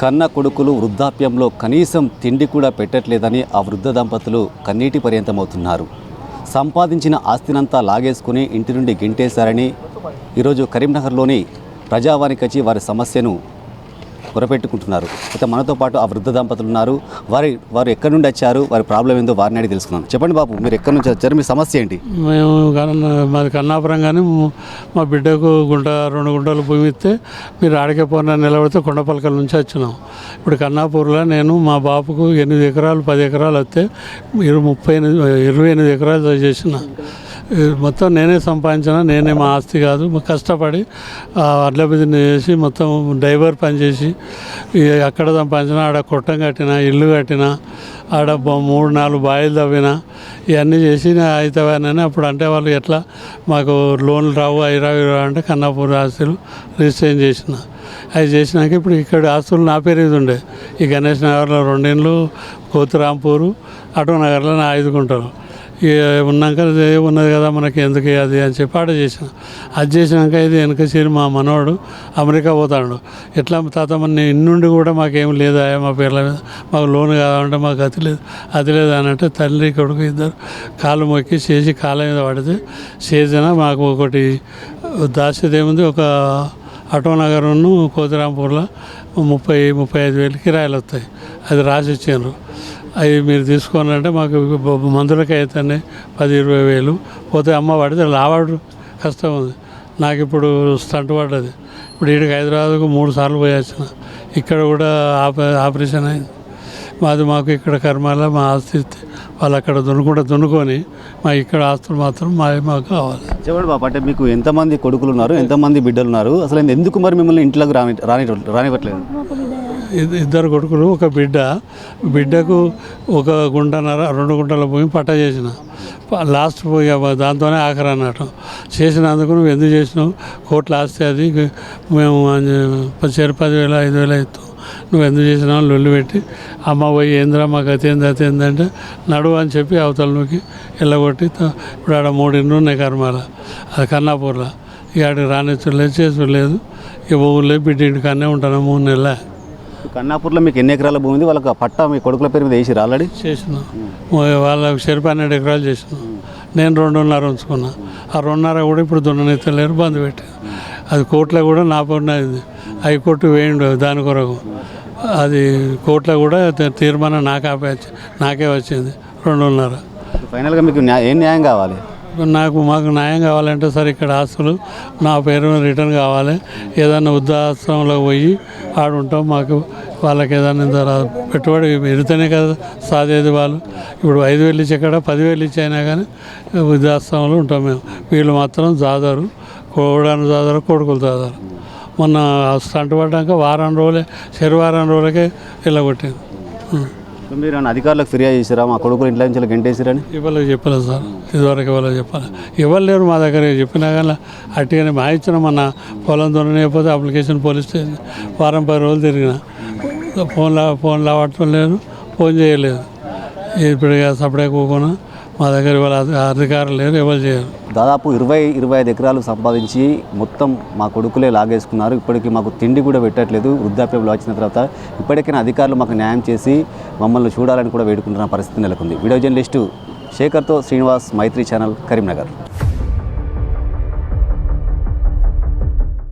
కన్న కొడుకులు వృద్ధాప్యంలో కనీసం తిండి కూడా పెట్టట్లేదని ఆ వృద్ధ దంపతులు కన్నీటి పర్యంతమవుతున్నారు. సంపాదించిన ఆస్తినంతా లాగేసుకుని ఇంటి నుండి గింటేశారని ఈరోజు కరీంనగర్లోని ప్రజావానికి వచ్చి వారి సమస్యను గురపెట్టుకుంటున్నారు అయితే మనతో పాటు ఆ వృద్ధ దంపతులు ఉన్నారు. వారి వారు ఎక్కడి నుండి వచ్చారు? వారి ప్రాబ్లం ఏందో వారిని అడిగి తెలుసుకున్నాను చెప్పండి బాబు మీరు ఎక్కడి నుంచి వచ్చారు? మీ సమస్య ఏంటి? మేము మాది కన్నాపురం కానీ మా బిడ్డకు గుంట రెండు గుంటలు భూమి ఇస్తే మీరు ఆడికే పోయిన నిలబడితే కొండపలకల నుంచి వచ్చినాం. ఇప్పుడు కన్నాపూర్లో నేను మా బాపుకు ఎనిమిది ఎకరాలు పది ఎకరాలు వస్తే ఇరవై ముప్పై ఎనిమిది ఇరవై ఎనిమిది ఎకరాలు చేసిన. మొత్తం నేనే సంపాదించిన నేనే మా ఆస్తి కాదు. కష్టపడి ఆ అడ్ల బిజినెస్ చేసి మొత్తం డ్రైవర్ పని చేసి ఈ అక్కడ సంపాదించిన ఆడ కొట్టం కట్టిన ఇల్లు కట్టిన ఆడ మూడు నాలుగు బాయిలు తవ్విన ఇవన్నీ చేసి అవుతావని అప్పుడు అంటే వాళ్ళు ఎట్లా మాకు లోన్లు రావు అవి రావు అంటే కన్నాపూర్ ఆస్తులు రిజిస్ట్రేషన్ చేసిన. అవి చేసినాక ఇప్పుడు ఇక్కడ ఆస్తులు నా పేరు ఇది ఉండే. ఈ గణేష్ నగర్లో రెండేళ్ళు కోతిరాంపూరు అటో నగర్లో నా ఐదు గుంటలు ఉన్నాక ఇది ఉన్నది కదా మనకి ఎందుకు అది అని చెప్పి ఆడ చేసిన. అది చేసినాక ఇది వెనక చేరి మా మనవాడు అమెరికా పోతాడు. ఎట్లా తాత మన ఇన్నుండి కూడా మాకేం లేదా మా పేర్ల మీద? మాకు లోన్ కావాలంటే మాకు అతి లేదు అది లేదు అని అంటే తల్లి కొడుకు ఇద్దరు కాలు మొక్కి చేసి కాళ్ళ మీద పడితే చేసిన మాకు ఒకటి దాచేది ఏముంది? ఒక ఆటో నగర్ను కోతిరాంపూర్లో ముప్పై ముప్పై ఐదు వేలు కిరాయిలు వస్తాయి. అది రాసి ఇచ్చారు అవి మీరు తీసుకోవాలంటే మాకు మందులకి అవుతాయి పది ఇరవై వేలు పోతే అమ్మ పడితే లావాడు కష్టం ఉంది నాకు ఇప్పుడు స్టంట్ పడ్డది. ఇప్పుడు ఈడికి హైదరాబాద్కు మూడు సార్లు పోయి వచ్చిన ఇక్కడ కూడా ఆప ఆపరేషన్ అయింది. మాది మాకు ఇక్కడ కర్మాల మా ఆస్తి వాళ్ళు అక్కడ దున్నుకుంటే దున్నుకొని మా ఇక్కడ ఆస్తులు మాత్రం మా మాకు కావాలి. చెప్పండి బాబు అంటే మీకు ఎంతమంది కొడుకులు ఉన్నారు ఎంతమంది బిడ్డలు ఉన్నారు అసలు ఎందుకు మరి మిమ్మల్ని ఇంట్లోకి రాని రాని రానివ్వట్లేదు? ఇద్దరు కొడుకులు ఒక బిడ్డ. బిడ్డకు ఒక గుంటన్నర రెండు గుంటల భూమి పట్ట చేసిన. లాస్ట్ పోయి దాంతోనే ఆఖరి అన్నట్టు. చేసినందుకు నువ్వు ఎందుకు చేసినావు? కోట్లు ఆస్తి అది. మేము పది చేరు పదివేల ఐదు వేల ఇస్తాం. నువ్వు ఎందుకు చేసినావు? లొల్లు పెట్టి. అమ్మ పోయి ఏంద్రా మాకు అతి ఏంది అతి ఏందంటే నడువు అని చెప్పి అవతల నూకి వెళ్ళగొట్టి ఇప్పుడు ఆడ మూడు ఇండ్లు ఉన్నాయి కర్మాల. అది కన్నాపూర్లో. ఇక ఆడికి రానిచ్చలేదు చేసులేదు ఇక ఊళ్ళో బిడ్డ ఇంటికాడనే ఉంటాను మూడు నెలల. కన్నాపూర్లో మీకు ఎన్ని ఎకరాల భూమి ఉంది? వాళ్ళకి పట్టా మీ కొడుకుల పేరు మీద వేసిరు ఆల్రెడీ? చేసిన. వాళ్ళకి చెరు పన్నెండు ఎకరాలు చేసిన. నేను రెండున్నర ఉంచుకున్నా. ఆ రెండున్నర కూడా ఇప్పుడు దున్ననెత్తలేరు బంద్ పెట్టి. అది కోర్టులో కూడా నా పడిన అయింది. హైకోర్టు వేయండు దాని కొరకు. అది కోర్టులో కూడా తీర్మానం నాకే నాకే వచ్చింది. రెండున్నర. ఫైనల్గా మీకు ఏం న్యాయం కావాలి? నాకు మాకు న్యాయం కావాలంటే సార్ ఇక్కడ ఆస్తులు నా పేరు మీద రిటర్న్ కావాలి. ఏదైనా వృద్ధాశ్రమంలో పోయి ఆడుంటాం మాకు వాళ్ళకి ఏదైనా ఇంత పెట్టుబడి పెడితేనే కదా సాధేది వాళ్ళు. ఇప్పుడు ఐదు వేలు ఇచ్చి ఎక్కడ పదివేలు ఇచ్చి అయినా కానీ వృద్ధాశ్రమంలో ఉంటాం మేము. వీళ్ళు మాత్రం జాదరు కోడాను జాదరు కొడుకులు జాదారు. మొన్న స్టంట్ పడ్డాక వారం రోజులే శనివారం రోజులకే ఇలా ఉం. మీరు అధికారులకు ఫిర్యాదు చేశారా? మా కొడుకులు ఇంట్లో నుంచి గంటేసిరని? ఇవ్వలేదు చెప్పలేదు సార్. ఇదివరకు ఇవ్వలేదు చెప్పాలి ఇవ్వలేరు మా దగ్గర చెప్పినా కానీ అట్టిగానే మా ఇచ్చిన మన పొలం దొరకకపోతే అప్లికేషన్ పోలీస్ స్టేషన్ వారం పది రోజులు తిరిగిన. ఫోన్ ఫోన్ లావటం లేదు ఫోన్ చేయలేదు. ఇప్పుడు ఇక సపడే కూకున్నా. మా దగ్గర ఇవాళ అధికారులు లేరు ఎవరు చేయరు. దాదాపు ఇరవై ఇరవై ఐదు ఎకరాలు సంపాదించి మొత్తం మా కొడుకులే లాగేసుకున్నారు. ఇప్పటికి మాకు తిండి కూడా పెట్టట్లేదు వృద్ధాప్యంలో వచ్చిన తర్వాత ఇప్పటికైనా అధికారులు మాకు న్యాయం చేసి మమ్మల్ని చూడాలని కూడా వేడుకుంటున్న పరిస్థితి నెలకొంది. వీడియో జర్నలిస్టు శేఖర్తో శ్రీనివాస్ మైత్రి ఛానల్ కరీంనగర్.